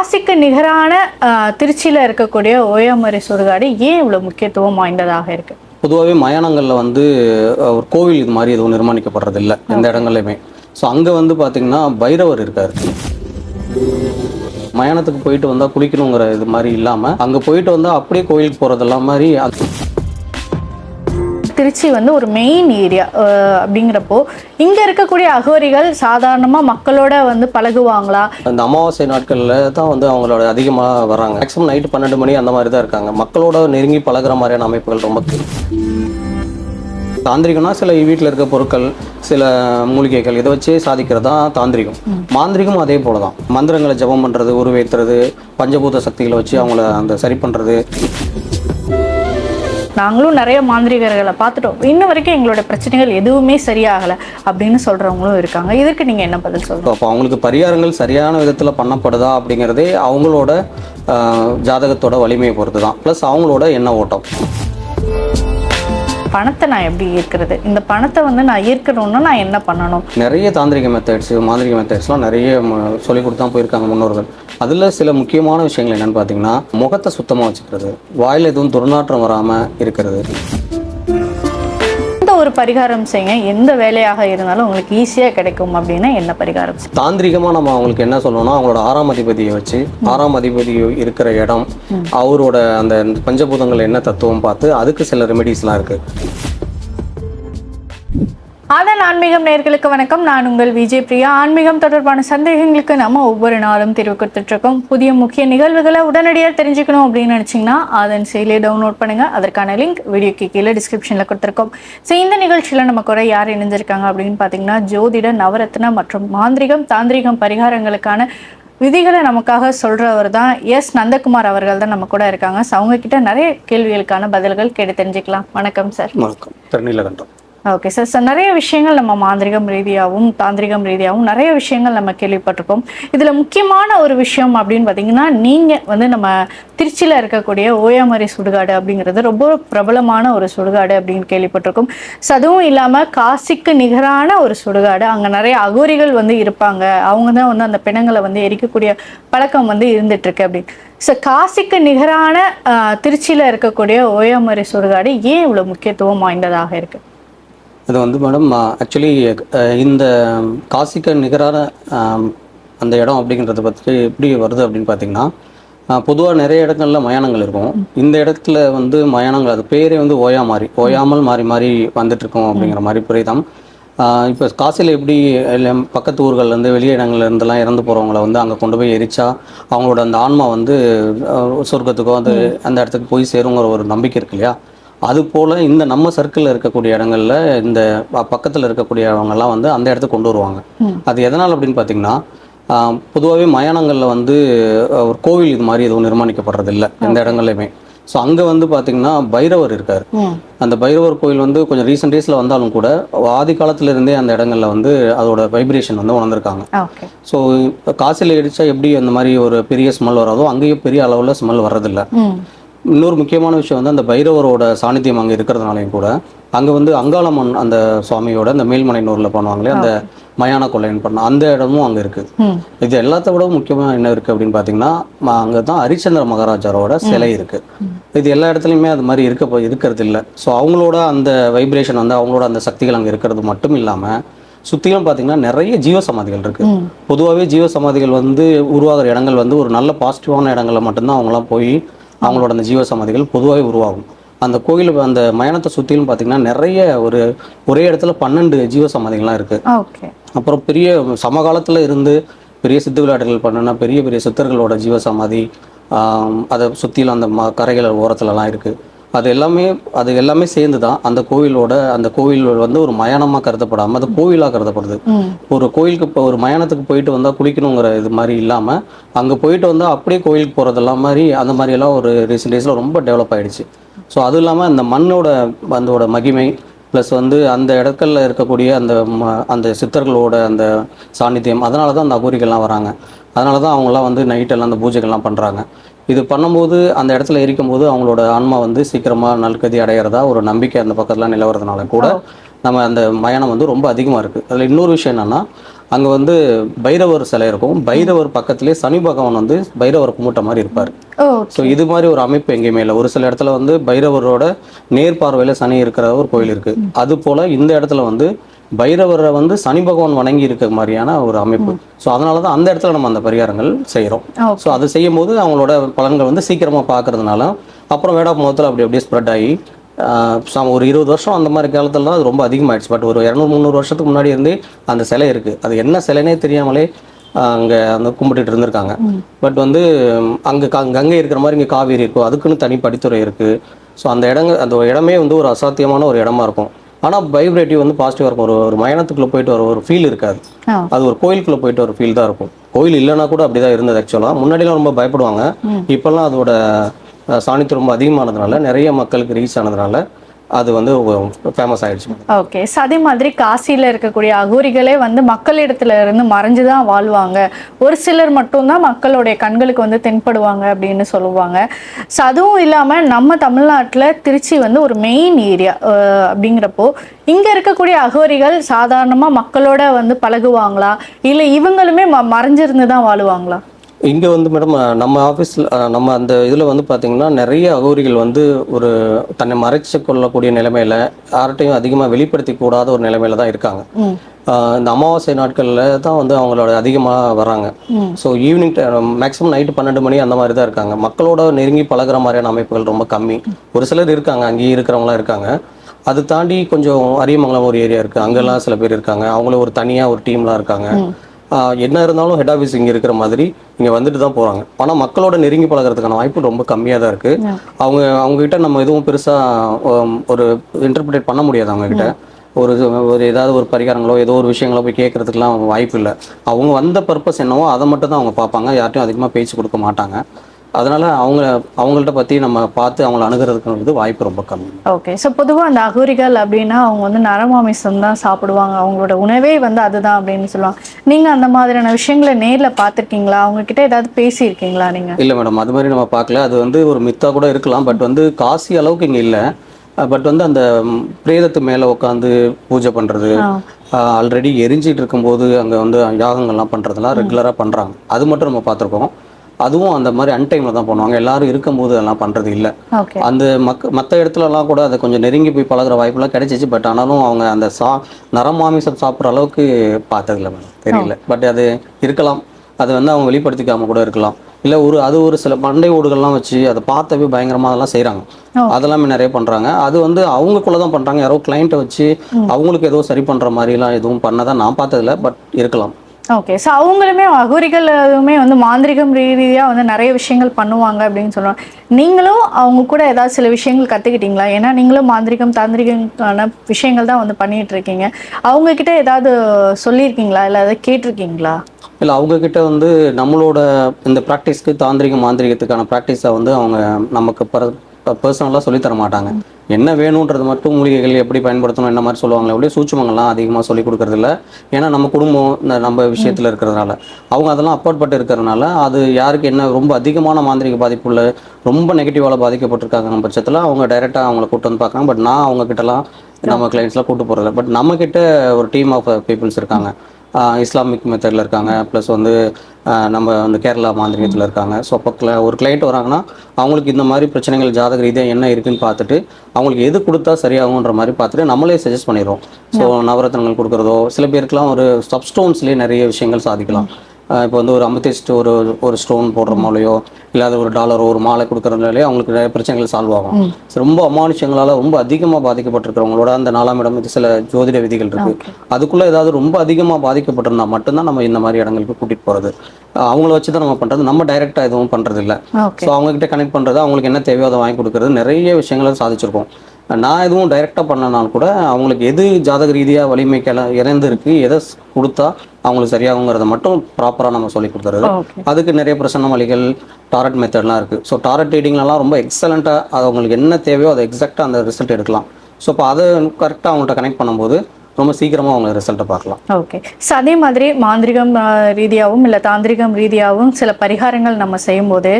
காசிக்கு நிகரான திருச்சியில இருக்கக்கூடிய ஓயாமரை சுடுகாடு ஏன் இவ்வளவு முக்கியத்துவம் வாய்ந்ததாக இருக்கு? பொதுவாகவே மயானங்களில் வந்து ஒரு கோவில் இது மாதிரி எதுவும் நிர்மாணிக்கப்படுறது இல்லை எந்த இடங்கள்லையுமே. ஸோ அங்கே வந்து பார்த்தீங்கன்னா பைரவர் இருக்கார். மயானத்துக்கு போயிட்டு வந்தால் குளிக்கணுங்கிற இது மாதிரி இல்லாமல் அங்கே போயிட்டு வந்தால் அப்படியே கோயிலுக்கு போகிறதெல்லாம் மாதிரி திருச்சி வந்து ஒரு மெயின் ஏரியா அப்படிங்கிறப்போ இங்க இருக்கக்கூடிய அகோரிகள் சாதாரணமா மக்களோட வந்து பழகுவாங்களா? அந்த அமாவாசை நாட்களில் தான் வந்து அவங்களோட அதிகமாக வராங்க மேக்ஸிமம் நைட்டு பன்னெண்டு மணி அந்த மாதிரி தான் இருக்காங்க. மக்களோட நெருங்கி பழகுற மாதிரியான அமைப்புகள் ரொம்ப தாந்திரிகம்னா சில வீட்டில் இருக்க பொருட்கள் சில மூலிகைகள் இதை வச்சே சாதிக்கிறது தான் தாந்திரிகம். மாந்திரிகம் அதே போல தான் மந்திரங்களை ஜெபம் பண்ணுறது உருவேற்றுறது பஞ்சபூத சக்திகளை வச்சு அவங்கள அந்த சரி பண்ணுறது நாங்களும் நிறைய மாந்திரிகர்களை பார்த்துட்டோம். இன்ன வரைக்கும் எங்களோட பிரச்சனைகள் எதுவுமே சரியாகல அப்படின்னு சொல்றவங்களும் இருக்காங்க. இதற்கு நீங்க என்ன பதில் சொல்றோம் அப்போ அவங்களுக்கு பரிகாரங்கள் சரியான விதத்தில் பண்ணப்படுதா அப்படிங்கிறதே அவங்களோட ஜாதகத்தோட வலிமையை பொறுத்து தான் ப்ளஸ் அவங்களோட எண்ண ஓட்டம். பணத்தை நான் எப்படி ஈர்க்கிறது? இந்த பணத்தை வந்து நான் ஈர்க்கணும்னா நான் என்ன பண்ணணும்? நிறைய தாந்திரிக மெத்தட்ஸ் மாந்திரிக மெத்தட்ஸ்லாம் நிறைய சொல்லி சொல்லிக் போயிருக்காங்க முன்னோர்கள். அதில் சில முக்கியமான விஷயங்கள் என்னென்னு பார்த்தீங்கன்னா முகத்தை சுத்தமாக வச்சுக்கிறது வாயில் எதுவும் துர்நாற்றம் வராமல் இருக்கிறது. ஒரு பரிகாரம் செய்யுங்க. எந்த வேலையாக இருந்தாலும் உங்களுக்கு ஈஸியா கிடைக்கும் அப்படின்னா என்ன பரிகாரம்? தாந்திரிகமாக நம்ம அவங்களுக்கு என்ன சொல்லணும்னா அவங்களோட ஆறாம் அதிபதியை வச்சு ஆறாம் அதிபதி இருக்கிற இடம் அவரோட அந்த பஞ்சபூதங்கள் என்ன தத்துவம் பார்த்து அதுக்கு சில ரெமெடிஸ்லாம் இருக்குது ஆதன் ஆன்மீகம் நேர்களுக்கு வணக்கம். நான் உங்கள் விஜய் பிரியா. ஆன்மீகம் தொடர்பான சந்தேகங்களுக்கு நம்ம ஒவ்வொரு நாளும் தீர்வு கொடுத்துட்டு இருக்கோம் புதிய முக்கிய நிகழ்வுகளை உடனடியாக தெரிஞ்சுக்கணும் அப்படின்னு நினைச்சீங்கன்னா அதன் செயலியை டவுன்லோட் பண்ணுங்க. அதற்கான லிங்க் வீடியோக்கு கீழே டிஸ்கிரிப்ஷனில் கொடுத்துருக்கோம். ஸோ இந்த நிகழ்ச்சியில் நம்ம கூட யார் இணைஞ்சிருக்காங்க அப்படின்னு பார்த்தீங்கன்னா ஜோதிட நவரத்ன மற்றும் மாந்திரிகம் தாந்திரிகம் பரிகாரங்களுக்கான விதிகளை நமக்காக சொல்றவர் தான் எஸ். நந்தகுமார் அவர்கள் தான் நம்ம கூட இருக்காங்க. ஸோ அவங்க கிட்ட நிறைய கேள்விகளுக்கான பதில்கள் கேட்டு தெரிஞ்சுக்கலாம். வணக்கம் சார் வணக்கம். திருநீலகண்டம். ஓகே சார் சார் நிறைய விஷயங்கள் நம்ம மாந்திரிகம் ரீதியாகவும் தாந்திரிகம் ரீதியாகவும் நிறைய விஷயங்கள் நம்ம கேள்விப்பட்டிருக்கோம். இதில் முக்கியமான ஒரு விஷயம் அப்படின்னு பார்த்தீங்கன்னா நீங்கள் வந்து நம்ம திருச்சியில் இருக்கக்கூடிய ஓயாமரி சுடுகாடு அப்படிங்கிறது ரொம்ப பிரபலமான ஒரு சுடுகாடு அப்படின்னு கேள்விப்பட்டிருக்கோம். ஸோ அதுவும் இல்லாமல் காசிக்கு நிகரான ஒரு சுடுகாடு. அங்கே நிறைய அகோரிகள் வந்து இருப்பாங்க. அவங்க தான் வந்து அந்த பிணங்களை வந்து எரிக்கக்கூடிய பழக்கம் வந்து இருந்துகிட்ருக்கு அப்படின்னு. ஸோ காசிக்கு நிகரான திருச்சியில் இருக்கக்கூடிய ஓயாமரி சுடுகாடு ஏன் இவ்வளோ முக்கியத்துவம் வாய்ந்ததாக இருக்குது இது வந்து மேடம் ஆக்சுவலி இந்த காசிக்கு நிகரான அந்த இடம் அப்படிங்கிறத பற்றி எப்படி வருது அப்படின்னு பார்த்தீங்கன்னா பொதுவாக நிறைய இடங்களில் மயானங்கள் இருக்கும். இந்த இடத்துல வந்து மயானங்கள் அது பேரே வந்து ஓயா மாறி ஓயாமல் மாறி மாறி வந்துட்டுருக்கோம் அப்படிங்கிற மாதிரி புரியுதாம். இப்போ காசியில் எப்படி பக்கத்து ஊர்கள்லேருந்து வெளிய இடங்கள்லேருந்துலாம் இறந்து போகிறவங்கள வந்து அங்கே கொண்டு போய் எரிச்சா அவங்களோட அந்த ஆன்மா வந்து சொர்க்கத்துக்கோ அந்த அந்த இடத்துக்கு போய் சேருங்கிற ஒரு நம்பிக்கை இருக்கு இல்லையா? அது போல் இந்த நம்ம சர்க்கிளில் இருக்கக்கூடிய இடங்கள்ல இந்த பக்கத்தில் இருக்கக்கூடியவங்கெல்லாம் வந்து அந்த இடத்துக்கு கொண்டு வருவாங்க. அது எதனால் அப்படின்னு பார்த்தீங்கன்னா பொதுவாகவே மயானங்களில் வந்து ஒரு கோவில் இது மாதிரி எதுவும் நிர்மாணிக்கப்படுறது இல்லை எந்த இடங்கள்லையுமே. ஸோ அங்கே வந்து பார்த்தீங்கன்னா பைரவர் இருக்கார். அந்த பைரவர் கோயில் வந்து கொஞ்சம் ரீசெண்ட் டேஸில் வந்தாலும் கூட ஆதி காலத்துல இருந்தே அந்த இடங்கள்ல வந்து அதோட வைப்ரேஷன் வந்து உணர்ந்திருக்காங்க. ஸோ காசில் இடிச்சா எப்படி அந்த மாதிரி ஒரு பெரிய ஸ்மெல் வராதோ அங்கேயும் பெரிய அளவில் ஸ்மெல் வர்றதில்ல. இன்னொரு முக்கியமான விஷயம் வந்து அந்த பைரவரோட சாநித்தியம் அங்கே இருக்கிறதுனாலையும் கூட அங்கே வந்து அங்காளம்மன் அந்த சுவாமியோட அந்த மேல்மலைனூரில் பண்ணுவாங்களே அந்த மயான கொள்ளைன்னு பண்ண அந்த இடமும் அங்கே இருக்குது இது எல்லாத்த விட முக்கியமாக என்ன இருக்குது அப்படின்னு பார்த்தீங்கன்னா அங்கே தான் ஹரிச்சந்திர மகாராஜாரோட சிலை இருக்குது இது எல்லா இடத்துலையுமே அது மாதிரி இருக்க இருக்கிறது இல்லை. ஸோ அவங்களோட அந்த வைப்ரேஷன் வந்து அவங்களோட அந்த சக்திகள் அங்கே இருக்கிறது மட்டும் இல்லாமல் சுற்றிலும் பார்த்தீங்கன்னா நிறைய ஜீவ சமாதிகள் இருக்குது பொதுவாகவே ஜீவ சமாதிகள் வந்து உருவாகிற இடங்கள் வந்து ஒரு நல்ல பாசிட்டிவான இடங்கள்ல மட்டும்தான் அவங்களாம் போய் அவங்களோட அந்த ஜீவ சமாதிகள் பொதுவாகவே உருவாகும். அந்த கோயில் அந்த மயானத்தை சுற்றிலும் பார்த்தீங்கன்னா நிறைய ஒரு ஒரே இடத்துல பன்னெண்டு ஜீவ சமாதிகள்லாம் இருக்குது அப்புறம் பெரிய சமகாலத்தில் இருந்து பெரிய சித்து விளையாட்டுகள் பண்ணுன பெரிய பெரிய சித்தர்களோட ஜீவ சமாதி அதை சுற்றிலும் அந்த ம கரைகள் ஓரத்துலலாம் இருக்குது அது எல்லாமே அது எல்லாமே சேர்ந்து தான் அந்த கோவிலோட அந்த கோவில் வந்து ஒரு மயானமாக கருதப்படாமல் அது கோவிலாக கருதப்படுது. ஒரு கோயிலுக்கு இப்போ ஒரு மயானத்துக்கு போயிட்டு வந்தால் குளிக்கணுங்கிற இது மாதிரி இல்லாமல் அங்கே போயிட்டு வந்தால் அப்படியே கோயிலுக்கு போகிறதெல்லாம் மாதிரி அந்த மாதிரி எல்லாம் ஒரு ரீசெண்ட் டேஸில் ரொம்ப டெவலப் ஆயிடுச்சு. ஸோ அதுவும் இல்லாமல் அந்த மண்ணோட அதோட மகிமை ப்ளஸ் வந்து அந்த இடத்துல இருக்கக்கூடிய அந்த அந்த சித்தர்களோட அந்த சாநித்தியம் அதனால தான் அந்த அகோரிகள்லாம் வராங்க. அதனால தான் அவங்களாம் வந்து நைட்டெல்லாம் அந்த பூஜைகள்லாம் பண்ணுறாங்க இது பண்ணும்போது அந்த இடத்துல எரிக்கும்போது அவங்களோட ஆன்மா வந்து சீக்கிரமாக நல்கதி அடையிறதா ஒரு நம்பிக்கை அந்த பக்கத்துலாம் நிலவறதுனால கூட நம்ம அந்த மயானம் வந்து ரொம்ப அதிகமாக இருக்குது அதில் இன்னொரு விஷயம் என்னென்னா அங்கே வந்து பைரவர் சிலை இருக்கும். பைரவர் பக்கத்திலே சனி பகவான் வந்து பைரவர் கும்பிட்ட மாதிரி இருப்பார். ஸோ இது மாதிரி ஒரு அமைப்பு எங்கேயுமே இல்லை. ஒரு சில இடத்துல வந்து பைரவரோட நேர்பார்வையில் சனி இருக்கிற ஒரு கோயில் இருக்கு. அது போல இந்த இடத்துல வந்து பைரவரை வந்து சனி பகவான் வணங்கி இருக்க மாதிரியான ஒரு அமைப்பு. ஸோ அதனால தான் அந்த இடத்துல நம்ம அந்த பரிகாரங்கள் செய்கிறோம் ஸோ அது செய்யும் போது அவங்களோட பலன்கள் வந்து சீக்கிரமாக பார்க்கறதுனால அப்புறம் வேடா முகத்தில் அப்படி அப்படியே ஸ்ப்ரெட் ஆகி ஒரு இருபது வருஷம் அந்த மாதிரி காலத்துல அது ரொம்ப அதிகமாயிடுச்சு. பட் ஒரு இரநூறு முந்நூறு வருஷத்துக்கு முன்னாடி இருந்தே அந்த சிலை இருக்குது அது என்ன சிலைனே தெரியாமலே அங்கே அந்த கும்பிட்டுட்டு இருந்திருக்காங்க. பட் வந்து அங்கே கங்கை இருக்கிற மாதிரி இங்கே காவேரி இருக்கும் அதுக்குன்னு தனி படித்துறை இருக்குது ஸோ அந்த இடங்க அந்த இடமே வந்து ஒரு அசாத்தியமான ஒரு இடமா இருக்கும். ஆனால் வைப்ரேட்டிவ் வந்து பாசிட்டிவாக இருக்கும். ஒரு ஒரு மயணத்துக்குள்ளே போயிட்டு வர ஒரு ஃபீல் இருக்காது. அது ஒரு கோயிலுக்குள்ள போயிட்டு ஒரு ஃபீல் தான் இருக்கும். கோயில் இல்லைன்னா கூட அப்படிதான் இருந்தது ஆக்சுவலாக முன்னாடிலாம் ரொம்ப பயப்படுவாங்க. இப்போல்லாம் அதோட அஹ், சாணித்தியம் ரொம்ப அதிகமானதுனால நிறைய மக்களுக்கு ரீச் ஆனதுனால அது வந்து ஃபேமஸ் ஆயிடுச்சு. ஓகே ஸோ அதே மாதிரி காசியில் இருக்கக்கூடிய அகோரிகளே வந்து மக்களிடத்துல இருந்து மறைஞ்சு தான் வாழ்வாங்க. ஒரு சிலர் மட்டும்தான் மக்களுடைய கண்களுக்கு வந்து தென்படுவாங்க அப்படின்னு சொல்லுவாங்க. ஸோ அதுவும் இல்லாமல் நம்ம தமிழ்நாட்டில் திருச்சி வந்து ஒரு மெயின் ஏரியா அப்படிங்கிறப்போ இங்கே இருக்கக்கூடிய அகோரிகள் சாதாரணமாக மக்களோட வந்து பழகுவாங்களா? இல்லை இவங்களுமே ம மறைஞ்சிருந்து தான் வாழுவாங்களா? இங்கே வந்து மேடம் நம்ம ஆஃபீஸில் நம்ம அந்த இதில் வந்து பார்த்தீங்கன்னா நிறைய அகோரிகள் வந்து ஒரு தன்னை மறைச்சு கொள்ளக்கூடிய நிலைமையில யார்கிட்டையும் அதிகமாக வெளிப்படுத்தி கூடாத ஒரு நிலைமையில தான் இருக்காங்க. இந்த அமாவாசை நாட்களில் தான் வந்து அவங்களோட அதிகமாக வராங்க. ஸோ ஈவினிங் மேக்ஸிமம் நைட்டு பன்னெண்டு மணி அந்த மாதிரி தான் இருக்காங்க. மக்களோட நெருங்கி பழகுற மாதிரியான அமைப்புகள் ரொம்ப கம்மி. ஒரு சிலர் இருக்காங்க அங்கேயே இருக்கிறவங்களாம் இருக்காங்க. அது தாண்டி கொஞ்சம் அரியமங்கலம் ஒரு ஏரியா இருக்குது அங்கெல்லாம் சில பேர் இருக்காங்க. அவங்களும் ஒரு தனியாக ஒரு டீம்லாம் இருக்காங்க. என்ன இருந்தாலும் ஹெட் ஆஃபீஸ் இங்கே இருக்கிற மாதிரி இங்கே வந்துட்டு தான் போகிறாங்க ஆனால் மக்களோட நெருங்கி பழகுறதுக்கான வாய்ப்பு ரொம்ப கம்மியாக தான் இருக்குது. அவங்க அவங்ககிட்ட நம்ம எதுவும் பெருசாக ஒரு இன்டர்பிரேட் பண்ண முடியாது அவங்ககிட்ட. ஒரு ஒரு ஏதாவது ஒரு பரிகாரங்களோ ஏதோ ஒரு விஷயங்களோ போய் கேட்கறதுக்குலாம் வாய்ப்பு இல்லை. அவங்க வந்த பர்பஸ் என்னவோ அதை மட்டும் தான் அவங்க பார்ப்பாங்க. யார்ட்டையும் அதிகமாக பேச்சு கொடுக்க மாட்டாங்க. அதனால அவங்க அவங்கள்ட்ட பற்றி நம்ம பார்த்து அவங்கள அணுகிறதுக்கு வந்து வாய்ப்பு ரொம்ப கம்மி. ஓகே. ஸோ பொதுவாக அந்த அகோரிகள் அப்படின்னா அவங்க வந்து நரமாமிசம் தான் சாப்பிடுவாங்க. அவங்களோட உணவே வந்து அதுதான் அப்படின்னு சொல்லுவாங்க. நீங்கள் அந்த மாதிரியான விஷயங்களை நேரில் பார்த்துருக்கீங்களா? அவங்க கிட்ட ஏதாவது பேசியிருக்கீங்களா நீங்கள் இல்லை மேடம் அது மாதிரி நம்ம பார்க்கல. அது வந்து ஒரு மித்தா கூட இருக்கலாம். பட் வந்து காசி அளவுக்கு இங்கே இல்லை. பட் வந்து அந்த பிரேதத்து மேலே உட்காந்து பூஜை பண்ணுறது ஆல்ரெடி எரிஞ்சிட்டு இருக்கும்போது அங்கே வந்து யாகங்கள்லாம் பண்ணுறதெல்லாம் ரெகுலராக பண்ணுறாங்க அது மட்டும் நம்ம பார்த்துருக்கோம். அதுவும் அந்த மாதிரி அன்டைமில் தான் பண்ணுவாங்க. எல்லாரும் இருக்கும்போது அதெல்லாம் பண்ணுறது இல்லை. அந்த மக்க மற்ற இடத்துலலாம் கூட அதை கொஞ்சம் நெருங்கி போய் பழகுற வாய்ப்புலாம் கிடைச்சிச்சு. பட் ஆனாலும் அவங்க அந்த சா நரமாமிசம் சாப்பிட்ற அளவுக்கு பார்த்ததில்ல மேடம் தெரியல. பட் அது இருக்கலாம். அது வந்து அவங்க வெளிப்படுத்திக்காம கூட இருக்கலாம். இல்லை ஒரு அது ஒரு சில மண்டை ஓடுகள்லாம் வச்சு அதை பார்த்தவே பயங்கரமாக அதெல்லாம் செய்கிறாங்க ஓ. அதெல்லாமே நிறைய பண்ணுறாங்க அது வந்து அவங்களுக்குள்ள தான் பண்ணுறாங்க யாரோ கிளைண்ட்டை வச்சு அவங்களுக்கு ஏதோ சரி பண்ணுற மாதிரிலாம் எதுவும் பண்ணதை நான் பார்த்ததில்ல. பட் இருக்கலாம். ஓகே ஸோ அவங்களுமே அகோரிகளுமே வந்து மாந்திரிகம் ரீதியாக வந்து நிறைய விஷயங்கள் பண்ணுவாங்க அப்படின்னு சொல்லுவாங்க நீங்களும் அவங்க கூட ஏதாவது சில விஷயங்கள் கற்றுக்கிட்டீங்களா ஏன்னா நீங்களும் மாந்திரிகம் தாந்திரிகமான விஷயங்கள் தான் வந்து பண்ணிட்டு இருக்கீங்க. அவங்க கிட்ட ஏதாவது சொல்லியிருக்கீங்களா? இல்லை ஏதாவது கேட்டிருக்கீங்களா? இல்லை அவங்கக்கிட்ட வந்து நம்மளோட இந்த ப்ராக்டிஸ்க்கு தாந்திரிக மாந்திரிகத்துக்கான ப்ராக்டிஸை வந்து அவங்க நமக்கு பர பர்சனலாக சொல்லித் தர மாட்டாங்க. என்ன வேணுன்றது மட்டும் மூலிகைகள் எப்படி பயன்படுத்தணும் என்ன மாதிரி சொல்லுவாங்களே அப்படியே சூட்சுமங்கள்லாம் அதிகமாக சொல்லிக் கொடுக்கறது இல்ல ஏன்னா நம்ம குடும்பம் இந்த நம்ம விஷயத்தில் இருக்கிறதுனால. அவங்க அதெல்லாம் அப்பாற்பட்டு இருக்கிறதுனால அது யாருக்கு என்ன ரொம்ப அதிகமான மாந்திரிக பாதிப்புள்ள ரொம்ப நெகட்டிவால பாதிக்கப்பட்டிருக்காங்க பட்சத்தில் அவங்க டைரெக்டாக அவங்கள கூட்டு வந்து பார்க்குறாங்க. பட் நான் அவங்க கிட்டலாம் நம்ம கிளைண்ட்ஸ்லாம் கூப்பிட்டு போகிறதில்ல பட் நம்ம கிட்ட ஒரு டீம் ஆஃப் பீப்புள்ஸ் இருக்காங்க. இஸ்லாமிக் மெத்தடில் இருக்காங்க. ப்ளஸ் வந்து நம்ம வந்து கேரளா மாந்திரிகத்தில் இருக்காங்க. ஸோ அப்போ கிள ஒரு கிளைண்ட் வராங்கன்னா அவங்களுக்கு இந்த மாதிரி பிரச்சனைகள் ஜாதக ரீதியாக என்ன இருக்குன்னு பார்த்துட்டு அவங்களுக்கு எது கொடுத்தா சரியாகுன்ற மாதிரி பார்த்துட்டு நம்மளே சஜஸ்ட் பண்ணிடுறோம். ஸோ நவரத்னங்கள் கொடுக்குறதோ சில பேருக்குலாம் ஒரு சப்ஸ்டோன்ஸ்லேயே நிறைய விஷயங்கள் சாதிக்கலாம். இப்போ வந்து ஒரு அமத்திஸ்ட் ஒரு ஒரு ஸ்டோன் போடுற மாதிரியோ இல்லாத ஒரு டாலரோ ஒரு மாலை கொடுக்குறதுனாலே அவங்களுக்கு நிறைய பிரச்சனைகள் சால்வ் ஆகும். ரொம்ப அமானுஷங்களால ரொம்ப அதிகமாக பாதிக்கப்பட்டிருக்கிறவங்களோட அந்த நாலாம் இடம் இது சில ஜோதிட விதிகள் இருக்கு. அதுக்குள்ள ஏதாவது ரொம்ப அதிகமாக பாதிக்கப்பட்டிருந்தா மட்டும்தான் நம்ம இந்த மாதிரி இடங்களுக்கு கூட்டிட்டு போறது. அவங்கள வச்சு தான் நம்ம பண்றது. நம்ம டைரக்டா எதுவும் பண்றது இல்ல ஸோ அவங்க கிட்ட கனெக்ட் பண்றது அவங்களுக்கு என்ன தேவையோ அதை வாங்கி கொடுக்கறது நிறைய விஷயங்களை சாதிச்சிருக்கோம். நான் எதுவும் டைரக்டா பண்ணனாலும் கூட அவங்களுக்கு எது ஜாதக ரீதியா வலிமைக்கு இறந்துருக்கு எதை கொடுத்தா அவங்களுக்கு சரியாகுங்கிறத மட்டும் ப்ராப்பரா நம்ம சொல்லி கொடுத்துறது. அதுக்கு நிறைய பிரசன்ன வழிகள் டாரட் மெத்தட்லாம் இருக்குது ஸோ டாரட் ரீடிங்லலாம் ரொம்ப எக்ஸலண்ட்டாக அது அவங்களுக்கு என்ன தேவையோ அதை எக்ஸாக்டாக அந்த ரிசல்ட் எடுக்கலாம். ஸோ அப்போ அதை கரெக்டாக அவங்கள்ட்ட கனெக்ட் பண்ணும்போது ரொம்ப சீக்கிரமாக அவங்க ரிசல்ட்டை பார்க்கலாம். ஓகே ஸோ அதே மாதிரி மாந்திரிகம் ரீதியாகவும் இல்லை தாந்திரிகம் ரீதியாகவும் சில பரிகாரங்கள் நம்ம செய்யும்போது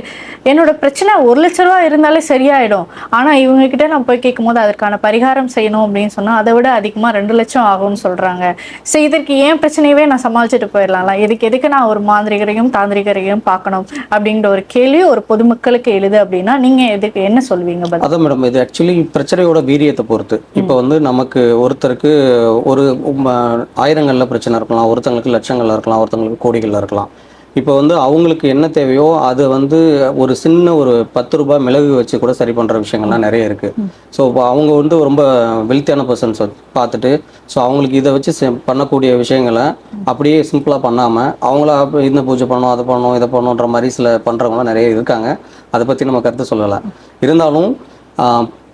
என்னோட பிரச்சனை ஒரு லட்ச ரூபா இருந்தாலே சரியாயிடும். ஆனால் இவங்க கிட்ட நான் போய் கேட்கும்போது அதற்கான பரிகாரம் செய்யணும் அப்படின்னு சொன்னால் அதை விட அதிகமாக ரெண்டு லட்சம் ஆகும்னு சொல்கிறாங்க ஸோ இதற்கு ஏன் பிரச்சனையவே நான் சமாளிச்சுட்டு போயிடலாம்ல இதுக்கு எதுக்கு நான் ஒரு மாந்திரிகரையும் தாந்திரிகரையும் பார்க்கணும்? அப்படிங்கிற ஒரு கேள்வி ஒரு பொதுமக்களுக்கு எழுது அப்படின்னா நீங்கள் எதுக்கு என்ன சொல்வீங்க அதான் மேடம் இது ஆக்சுவலி பிரச்சனையோட வீரியத்தை பொறுத்து. இப்போ வந்து நமக்கு ஒருத்தருக்கு ஒரு ஆயிரங்களில் பிரச்சனை இருக்கலாம் ஒருத்தங்களுக்கு லட்சங்களில் இருக்கலாம் ஒருத்தங்களுக்கு கோடிகளில் இருக்கலாம். இப்போ வந்து அவங்களுக்கு என்ன தேவையோ அது வந்து ஒரு சின்ன ஒரு பத்து ரூபாய் மிளகு வச்சு கூட சரி பண்ணுற விஷயங்கள்லாம் நிறைய இருக்குது ஸோ இப்போ அவங்க வந்து ரொம்ப வெல்த்தியான பர்சன்ஸ் பார்த்துட்டு ஸோ அவங்களுக்கு இதை வச்சு செ- பண்ணக்கூடிய விஷயங்களை அப்படியே சிம்பிளாக பண்ணாமல் அவங்கள இந்த பூஜை பண்ணணும் அதை பண்ணணும் இதை பண்ணணுன்ற மாதிரி சில பண்ணுறவங்களாம் நிறைய இருக்காங்க. அதை பற்றி நம்ம கருத்து சொல்லலை. இருந்தாலும்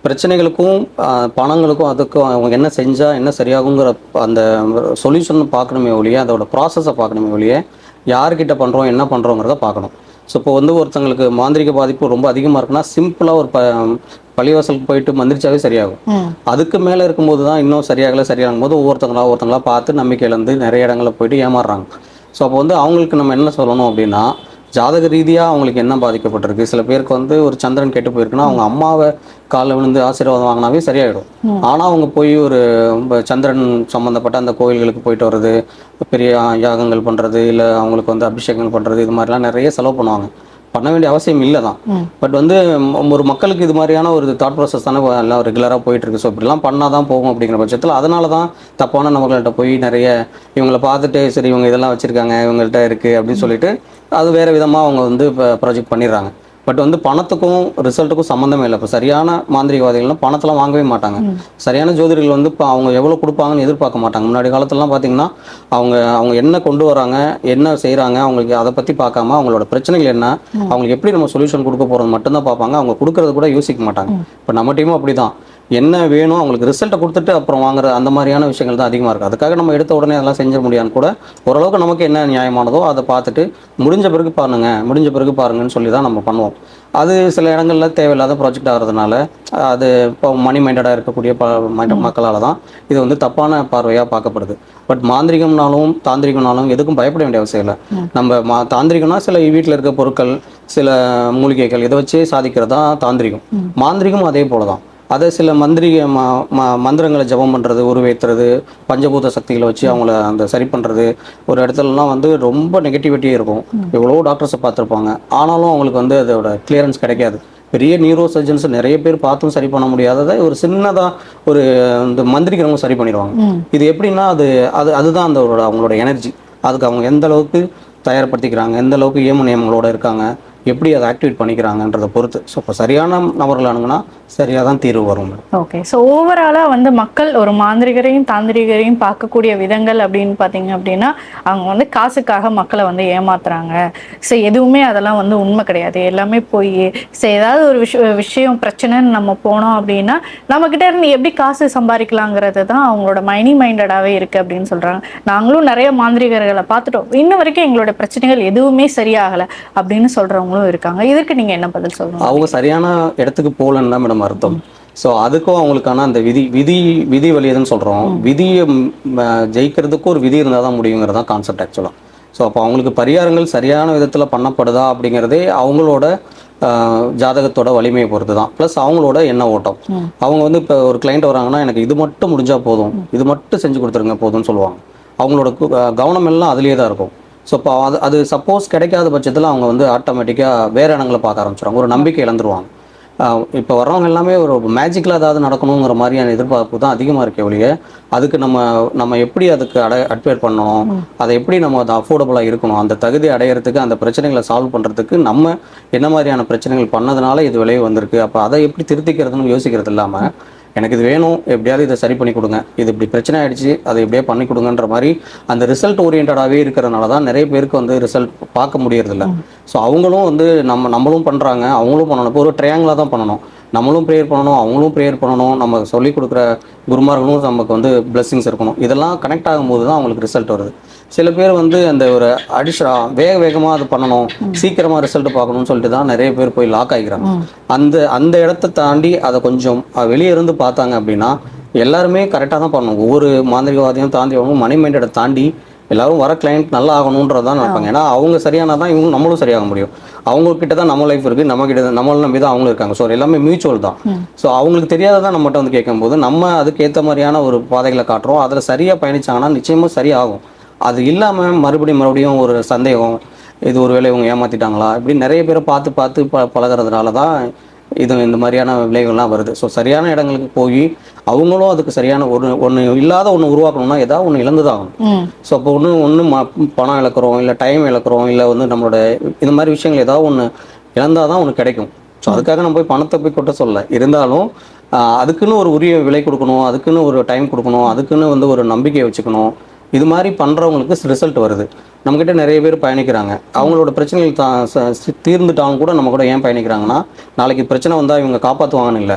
பிரச்சனைகளுக்கும் பணங்களுக்கும் அதுக்கும் அவங்க என்ன செஞ்சால் என்ன சரியாகுங்கிற அந்த சொல்யூஷன் பார்க்கணுமே ஒழிய அதோட ப்ராசஸை பார்க்கணுமே ஒழிய யார்கிட்ட பண்ணுறோம் என்ன பண்ணுறோங்கிறத பார்க்கணும். ஸோ இப்போ வந்து ஒருத்தங்களுக்கு மாந்திரிக பாதிப்பு ரொம்ப அதிகமாக இருக்குன்னா சிம்பிளாக ஒரு ப பள்ளிவாசலுக்கு போயிட்டு மந்திரிச்சாவே சரியாகும். அதுக்கு மேலே இருக்கும்போது தான் இன்னும் சரியாகல சரியாகும் போது ஒவ்வொருத்தங்களா ஒவ்வொருத்தங்களா பார்த்து நம்பிக்கை இழந்து நிறைய இடங்களில் போயிட்டு ஏமாறுறாங்க. ஸோ அப்போ வந்து அவங்களுக்கு நம்ம என்ன சொல்லணும் அப்படின்னா ஜாதக ரீதியாக அவங்களுக்கு என்ன பாதிக்கப்பட்டிருக்கு? சில பேருக்கு வந்து ஒரு சந்திரன் கெட்டு போயிருக்குன்னா அவங்க அம்மாவை காலில் விழுந்து ஆசீர்வாதம் வாங்கினாவே சரியாயிடும். ஆனால் அவங்க போய் ஒரு சந்திரன் சம்மந்தப்பட்ட அந்த கோயில்களுக்கு போயிட்டு வர்றது பெரிய யாகங்கள் பண்ணுறது இல்லை அவங்களுக்கு வந்து அபிஷேகங்கள் பண்ணுறது இது மாதிரிலாம் நிறைய செலவு பண்ணுவாங்க. பண்ண வேண்டிய அவசியம் இல்லை தான் பட் வந்து ஒரு மக்களுக்கு இது மாதிரியான ஒரு தாட் ப்ராசஸ் தானே எல்லாம் ரெகுலராக போயிட்டு இருக்கு ஸோ இப்படிலாம் பண்ணால் தான் போகும் அப்படிங்கிற பட்சத்தில் அதனால தான் தப்பான நபர்கள்ட்ட போய் நிறைய இவங்களை பார்த்துட்டு சரி இவங்க இதெல்லாம் வச்சுருக்காங்க இவங்கள்ட்ட இருக்குது அப்படின்னு சொல்லிட்டு அது வேறு விதமாக அவங்க வந்து இப்போ ப்ராஜெக்ட் பண்ணிடுறாங்க. பட் வந்து பணத்துக்கும் ரிசல்ட்டுக்கும் சம்மந்தமே இல்லை. இப்போ சரியான மாந்திரிகவாதிகள்லாம் பணத்தெல்லாம் வாங்கவே மாட்டாங்க. சரியான ஜோதிடர்கள் வந்து இப்போ அவங்க எவ்வளோ கொடுப்பாங்கன்னு எதிர்பார்க்க மாட்டாங்க. முன்னாடி காலத்துலலாம் பார்த்தீங்கன்னா அவங்க அவங்க என்ன கொண்டு வராங்க என்ன செய்கிறாங்க அவங்களுக்கு அதை பற்றி பார்க்காம அவங்களோட பிரச்சனைகள் என்ன அவங்களுக்கு எப்படி நம்ம சொல்யூஷன் கொடுக்க போகிறது மட்டும்தான் பார்ப்பாங்க. அவங்க கொடுக்கறது கூட யோசிக்க மாட்டாங்க. இப்போ நம்ம டீமும் அப்படி தான் என்ன வேணும் அவங்களுக்கு ரிசல்ட்டை கொடுத்துட்டு அப்புறம் வாங்குற அந்த மாதிரியான விஷயங்கள் தான் அதிகமாக இருக்குது அதுக்காக நம்ம எடுத்த உடனே அதெல்லாம் செஞ்சிட முடியாதுன்னு கூட. ஓரளவுக்கு நமக்கு என்ன நியாயமானதோ அதை பார்த்துட்டு முடிஞ்ச பிறகு பாருங்க முடிஞ்ச பிறகு பாருங்கன்னு சொல்லி தான் நம்ம பண்ணுவோம். அது சில இடங்கள்ல தேவையில்லாத ப்ராஜெக்ட் ஆகிறதுனால அது இப்போ மணி மைண்டடாக இருக்கக்கூடிய ப மக்களால் தான் இது வந்து தப்பான பார்வையாக பார்க்கப்படுது. பட் மாந்திரிகம்னாலும் தாந்திரிகம்னாலும் எதுக்கும் பயப்பட வேண்டிய அவசியம் இல்லை. நம்ம மா தாந்திரிகம்னா சில வீட்டில் இருக்க பொருட்கள் சில மூலிகைகள் இதை வச்சே சாதிக்கிறது தான் தாந்திரிகம் மாந்திரிகம் அதே போல தான் அதை சில மந்திரிக மந்திரங்களை ஜெபம் பண்ணுறது உருவேற்றுறது பஞ்சபூத சக்திகளை வச்சு அவங்கள அந்த சரி பண்ணுறது ஒரு இடத்துலலாம் வந்து ரொம்ப நெகட்டிவிட்டியே இருக்கும். எவ்வளோ டாக்டர்ஸை பார்த்துருப்பாங்க. ஆனாலும் அவங்களுக்கு வந்து அதோட கிளியரன்ஸ் கிடைக்காது. பெரிய நியூரோ சர்ஜன்ஸ் நிறைய பேர் பார்த்தும் சரி பண்ண முடியாததை ஒரு சின்னதாக ஒரு இந்த மந்திரிக்கிறவங்க சரி பண்ணிடுவாங்க. இது எப்படின்னா அது அது அதுதான் அந்த அவங்களோட எனர்ஜி அதுக்கு அவங்க எந்த அளவுக்கு தயார்படுத்திக்கிறாங்க எந்த அளவுக்கு ஏம நியமங்களோட இருக்காங்க எப்படி அதை ஆக்டிவேட் பண்ணிக்கிறாங்கன்றதை பொறுத்து. ஸோ இப்போ சரியான நபர்கள் அணுகுனா சரியாக தான் தீர்வு வரும். ஓகே ஸோ ஓவராலாக வந்து மக்கள் ஒரு மாந்திரிகரையும் தாந்திரிகரையும் பார்க்கக்கூடிய விதங்கள் அப்படின்னு பார்த்தீங்க அப்படின்னா அவங்க வந்து காசுக்காக மக்களை வந்து ஏமாத்துறாங்க. ஸோ எதுவுமே அதெல்லாம் வந்து உண்மை கிடையாது. எல்லாமே போய் ஸோ ஏதாவது ஒரு விஷய விஷயம் பிரச்சனைன்னு நம்ம போனோம் அப்படின்னா நம்மக்கிட்ட இருந்து எப்படி காசு சம்பாதிக்கலாங்கிறது தான் அவங்களோட மைனி மைண்டடாகவே இருக்குது அப்படின்னு சொல்கிறாங்க நாங்களும் நிறைய மாந்திரிகர்களை பார்த்துட்டோம். இன்ன வரைக்கும் எங்களோட பிரச்சனைகள் எதுவுமே சரியாகலை அப்படின்னு சொல்கிறவங்க சொல்கிறவங்களும் இருக்காங்க. இதற்கு நீங்கள் என்ன பதில் சொல்லணும்? அவங்க சரியான இடத்துக்கு போகலன்னு தான் மேடம் அர்த்தம். ஸோ அதுக்கும் அவங்களுக்கான அந்த விதி விதி விதி வழியதுன்னு சொல்கிறோம் விதியை ஜெயிக்கிறதுக்கும் ஒரு விதி இருந்தால் தான் முடியுங்கிறது தான் கான்செப்ட் ஆக்சுவலாக ஸோ அப்போ அவங்களுக்கு பரிகாரங்கள் சரியான விதத்தில் பண்ணப்படுதா அப்படிங்கிறதே அவங்களோட ஜாதகத்தோட வலிமையை பொறுத்து தான் ப்ளஸ் அவங்களோட எண்ண ஓட்டம். அவங்க வந்து இப்போ ஒரு கிளைண்ட் வராங்கன்னா எனக்கு இது மட்டும் முடிஞ்சால் போதும். இது மட்டும் செஞ்சு கொடுத்துருங்க போதும்னு சொல்லுவாங்க. அவங்களோட கவனம் எல்லாம் அதுலேயே தான் இருக்கும். ஸோ இப்போ அது அது சப்போஸ் கிடைக்காத பட்சத்தில் அவங்க வந்து ஆட்டோமேட்டிக்காக வேற இடங்களை பார்க்க ஆரம்பிச்சிடுவாங்க ஒரு நம்பிக்கை இழந்துருவாங்க. இப்போ வர்றவங்க எல்லாமே ஒரு மேஜிக்கில் ஏதாவது நடக்கணுங்கிற மாதிரியான எதிர்பார்ப்பு தான் அதிகமாக இருக்கே ஒழிய அதுக்கு நம்ம நம்ம எப்படி அதுக்கு அடை அட்வேட் பண்ணணும்? அதை எப்படி நம்ம அது அஃபோர்டபுளாக இருக்கணும்? அந்த தகுதி அடையிறதுக்கு அந்த பிரச்சனைகளை சால்வ் பண்ணுறதுக்கு நம்ம என்ன மாதிரியான பிரச்சனைகள் பண்ணதுனால இது விளைவு வந்திருக்கு? அப்போ அதை எப்படி திருத்திக்கிறதுன்னு யோசிக்கிறது இல்லாமல் எனக்கு இது வேணும் எப்படியாவது இதை சரி பண்ணி கொடுங்க. இது இப்படி பிரச்சனை ஆயிடுச்சு அதை எப்படியே பண்ணி கொடுங்கன்ற மாதிரி அந்த ரிசல்ட் ஓரியன்டாகவே இருக்கிறனால தான் நிறைய பேருக்கு வந்து ரிசல்ட் பார்க்க முடியறதில்ல. ஸோ அவங்களும் வந்து நம்ம நம்மளும் பண்ணுறாங்க அவங்களும் பண்ணணும். இப்போ ஒரு ட்ரையாங்கிளாக தான் பண்ணணும். நம்மளும் ப்ரேயர் பண்ணணும் அவங்களும் ப்ரேயர் பண்ணணும். நம்ம சொல்லி கொடுக்குற குருமார்களும் நமக்கு வந்து பிளெஸ்ஸிங்ஸ் இருக்கணும். இதெல்லாம் கனெக்ட் ஆகும்போது தான் அவங்களுக்கு ரிசல்ட் வருது. சில பேர் வந்து அந்த ஒரு அடிஷா வேக வேகமாக அது பண்ணணும் சீக்கிரமாக ரிசல்ட் பார்க்கணும்னு சொல்லிட்டு தான் நிறைய பேர் போய் லாக் ஆகிக்கிறாங்க. அந்த அந்த இடத்த தாண்டி அதை கொஞ்சம் வெளியே இருந்து பார்த்தாங்க அப்படின்னா எல்லாருமே கரெக்டாக தான் பண்ணணும். ஒவ்வொரு மாந்திரிகவாதியும் தாந்திரிகமும் மணி மைண்டடை தாண்டி எல்லாரும் வர கிளைண்ட் நல்லா ஆகணுன்றதான் நினைப்பாங்க ஏன்னா அவங்க சரியானா தான் இவங்க நம்மளும் சரியாக முடியும். அவங்க கிட்ட தான் நம்ம லைஃப் இருக்கு நம்ம கிட்ட நம்மள நம்பி தான் அவங்களும் இருக்காங்க. ஸோ எல்லாமே மியூச்சுவல் தான். ஸோ அவங்களுக்கு தெரியாததான் நம்மகிட்ட வந்து கேட்கும்போது நம்ம அதுக்கு ஏற்ற மாதிரியான ஒரு பாதைகளை காட்டுறோம். அதில் சரியாக பயணிச்சாங்கன்னா நிச்சயமாக சரியாகும். அது இல்லாமல் மறுபடியும் மறுபடியும் ஒரு சந்தேகம் இது ஒரு வேளை இவங்க ஏமாத்திட்டாங்களா? இப்படி நிறைய பேரை பார்த்து பார்த்து ப பழகுறதுனால தான் இது இந்த மாதிரியான விளைவுகள்லாம் வருது. ஸோ சரியான இடங்களுக்கு போய் அவங்களும் அதுக்கு சரியான ஒரு ஒன்று இல்லாத ஒன்று உருவாக்கணும்னா ஏதாவது ஒன்று இழந்து தான் ஆகணும் ஸோ அப்போ ஒன்று ஒன்று ம பணம் இழக்கிறோம் இல்லை டைம் இழக்கிறோம் இல்லை வந்து நம்மளோட இந்த மாதிரி விஷயங்கள் ஏதாவது ஒன்று இழந்தால் தான் ஒன்று கிடைக்கும். ஸோ அதுக்காக நம்ம போய் பணத்தை போய் கொட்ட சொல்ல. இருந்தாலும் அதுக்குன்னு ஒரு உரிய விலை கொடுக்கணும் அதுக்குன்னு ஒரு டைம் கொடுக்கணும் அதுக்குன்னு வந்து ஒரு நம்பிக்கையை வச்சுக்கணும். இது மாதிரி பண்ணுறவங்களுக்கு ரிசல்ட் வருது. நம்மக்கிட்ட நிறைய பேர் பயணிக்கிறாங்க. அவங்களோட பிரச்சனைகள் தா தீர்ந்துட்டாங்க கூட நம்ம கூட ஏன் பயணிக்கிறாங்கன்னா நாளைக்கு பிரச்சனை வந்தால் இவங்க காப்பாற்றுவாங்கன்னு இல்லை.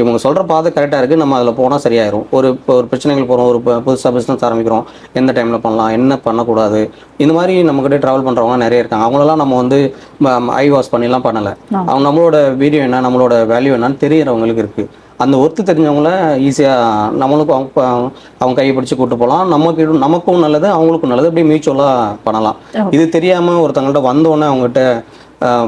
இவங்க சொல்கிற பாதை கரெக்டாக இருக்குது நம்ம அதில் போனால் சரியாயிரும். ஒரு இப்போ ஒரு பிரச்சனைகள் போகிறோம் ஒரு புதுசாக பிஸ்னஸ் ஆரம்பிக்கிறோம். எந்த டைமில் பண்ணலாம்? என்ன பண்ணக்கூடாது? இந்த மாதிரி நம்மக்கிட்ட ட்ராவல் பண்ணுறவங்க நிறைய இருக்காங்க. அவங்களெல்லாம் நம்ம வந்து ஐ வாஷ் பண்ணிலாம் பண்ணலை. அவங்க நம்மளோட வீடியோ என்ன? நம்மளோட வேல்யூ என்னன்னு தெரியறவங்களுக்கு இருக்குது அந்த ஒத்து தெரிஞ்சவங்கள ஈஸியாக நம்மளுக்கும் அவங்க அவங்க கையை பிடிச்சி கூட்டு போகலாம் நமக்கு நமக்கும் நல்லது அவங்களுக்கும் நல்லது. அப்படியே மியூச்சுவலாக பண்ணலாம். இது தெரியாமல் ஒருத்தங்கள்ட்ட வந்தோடனே அவங்ககிட்ட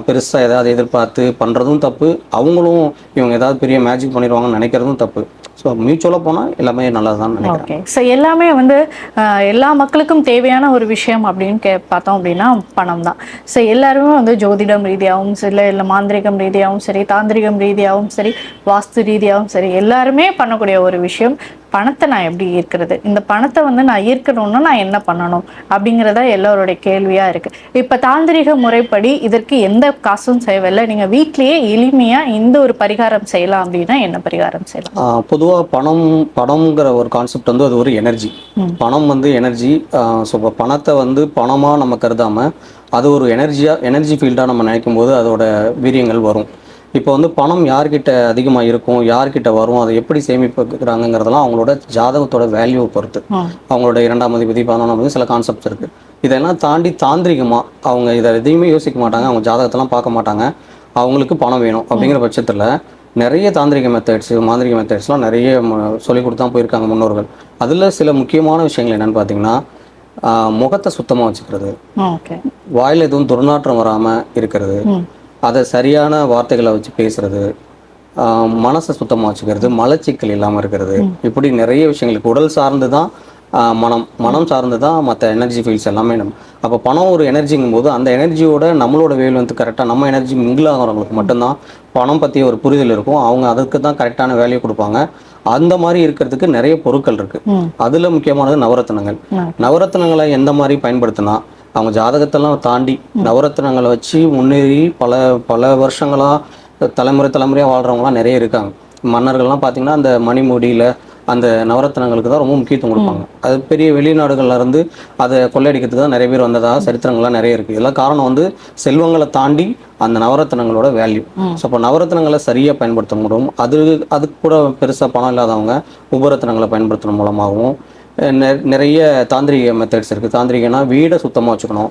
பெருசாக ஏதாவது எதிர்பார்த்து பண்ணுறதும் தப்பு. அவங்களும் இவங்க ஏதாவது பெரிய மேஜிக் பண்ணிடுவாங்கன்னு நினைக்கிறதும் தப்பு. ஸோ மியூச்சுவலாக போனால் எல்லாமே நல்லா தான் நினைக்கிறேன். ஓகே ஸோ எல்லாமே வந்து ஆஹ், எல்லா மக்களுக்கும் தேவையான ஒரு விஷயம் அப்படின்னு கே பார்த்தோம் அப்படின்னா பணம் தான் ஸோ எல்லாருமே வந்து ஜோதிடம் ரீதியாகவும் சரி இல்லை மாந்திரிகம் ரீதியாகவும் சரி தாந்திரிகம் ரீதியாகவும் சரி வாஸ்து ரீதியாகவும் சரி எல்லாருமே பண்ணக்கூடிய ஒரு விஷயம். பணத்தை நான் எப்படி ஈர்க்கிறது? இந்த பணத்தை வந்து நான் ஈர்க்கணும்னா நான் என்ன பண்ணணும்? அப்படிங்கிறத எல்லாருடைய கேள்வியா இருக்கு. இப்ப தாந்திரிக முறைப்படி இதற்கு எந்த காசும் தேவையில்லை. நீங்க வீட்லயே எளிமையா இந்த ஒரு பரிகாரம் செய்யலாம் அப்படின்னா என்ன பரிகாரம் செய்யலாம்? பொதுவாக பணம் பணம்ங்கிற ஒரு கான்செப்ட் வந்து அது ஒரு எனர்ஜி பணம் வந்து எனர்ஜி ஸோ பணத்தை வந்து பணமாக நம்ம கருதாம அது ஒரு எனர்ஜியாக எனர்ஜி ஃபீல்டாக நம்ம நினைக்கும் போது அதோட வீரியங்கள் வரும். இப்போ வந்து பணம் யார்கிட்ட அதிகமாக இருக்கும் யார்கிட்ட வரும் அதை எப்படி சேமிப்புக்கிறாங்கிறதெல்லாம் அவங்களோட ஜாதகத்தோட வேல்யூவை பொறுத்து. அவங்களோட இரண்டாம் அதிபதி பதினொன்றாம் அதிபதி சில கான்செப்ட்ஸ் இருக்கு. இதெல்லாம் தாண்டி தாந்திரிகமாக அவங்க இதை எதையுமே யோசிக்க மாட்டாங்க அவங்க ஜாதகத்தெல்லாம் பார்க்க மாட்டாங்க. அவங்களுக்கு பணம் வேணும் அப்படிங்கிற பட்சத்தில் நிறைய தாந்திரிக மெத்தட்ஸ் மாந்திரிக மெத்தட்ஸ்லாம் நிறைய சொல்லிக் கொடுத்து போயிருக்காங்க முன்னோர்கள். அதில் சில முக்கியமான விஷயங்கள் என்னன்னு பார்த்தீங்கன்னா முகத்தை சுத்தமாக வச்சுக்கிறது. ஓகே வாயில் எதுவும் துர்நாற்றம் வராமல் இருக்கிறது. அதை சரியான வார்த்தைகளை வச்சு பேசுறது மனசை சுத்தமாக வச்சுக்கிறது மலச்சிக்கல் இல்லாமல் இருக்கிறது. இப்படி நிறைய விஷயங்களுக்கு உடல் சார்ந்து தான் மனம் மனம் சார்ந்து தான் மற்ற எனர்ஜி ஃபீல்ஸ் எல்லாமே நம்ம அப்போ பணம் ஒரு எனர்ஜிங்கும் போது அந்த எனர்ஜியோட நம்மளோட வேல் வந்து கரெக்டாக நம்ம எனர்ஜி மிங்கிள் ஆகிறவங்களுக்கு மட்டும்தான் பணம் பற்றிய ஒரு புரிதல் இருக்கும். அவங்க அதுக்கு தான் கரெக்டான வேல்யூ கொடுப்பாங்க. அந்த மாதிரி இருக்கிறதுக்கு நிறைய பொருட்கள் இருக்கு. ம். அதுல முக்கியமானது நவரத்னங்கள். ம். நவரத்னங்களை எந்த மாதிரி பயன்படுத்தினா அவங்க ஜாதகத்தெல்லாம் தாண்டி நவரத்னங்களை வச்சு முன்னேறி பல பல வருஷங்களா தலைமுறை தலைமுறையா வாழ்றவங்கலாம் நிறைய இருக்காங்க. மன்னர்கள்லாம் பார்த்தீங்கன்னா அந்த மணிமுடியில அந்த நவரத்னங்களுக்கு தான் ரொம்ப முக்கியத்துவம் கொடுப்பாங்க. அது பெரிய வெளிநாடுகள்ல இருந்து அதை கொள்ளையடிக்கிறதுக்கு தான் நிறைய பேர் வந்ததா சரித்திரங்கள்லாம் நிறைய இருக்கு. இதெல்லாம் காரணம் வந்து செல்வங்களை தாண்டி அந்த நவரத்னங்களோட வேல்யூ ஸோ அப்போ நவரத்னங்களை சரியாக பயன்படுத்த முடியும் அது அதுக்கு கூட பெருசாக பணம் இல்லாதவங்க உபரத்னங்களை பயன்படுத்துறது மூலமாகவும். நிறைய தாந்திரிக மெத்தட்ஸ் இருக்குது தாந்திரிகனா வீடை சுத்தமாக வச்சுக்கணும்.